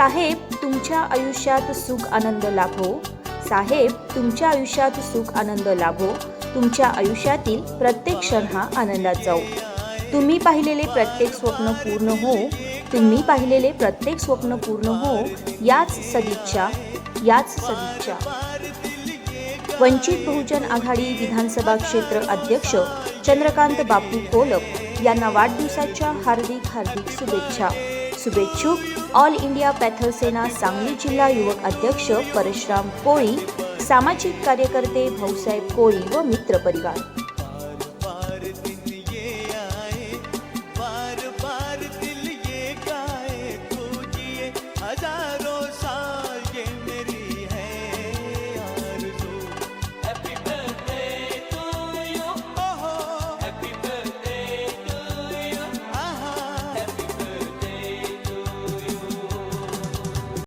साहेब तुमच्या आयुष्यात सुख आनंद लाभो. साहेब तुमच्या आयुष्यात सुख आनंद लाभो. तुमच्या आयुष्यातील प्रत्येक क्षण हा आनंदात जाऊ तुम्ही पाहिलेले प्रत्येक स्वप्न पूर्ण हो. तुम्ही पाहिलेले प्रत्येक स्वप्न पूर्ण हो. याच सदिच्छा याच सदिच्छा. वंचित बहुजन आघाडी विधानसभा क्षेत्र अध्यक्ष चंद्रकांत बापू कोलप यांना वाढदिवसाच्या हार्दिक हार्दिक शुभेच्छा. शुभेच्छुक. ऑल इंडिया पॅथलसेना सांगली जिल्हा युवक अध्यक्ष परशुराम कोळी सामाजिक कार्यकर्ते भाऊसाहेब कोळी व मित्रपरिवार हजारो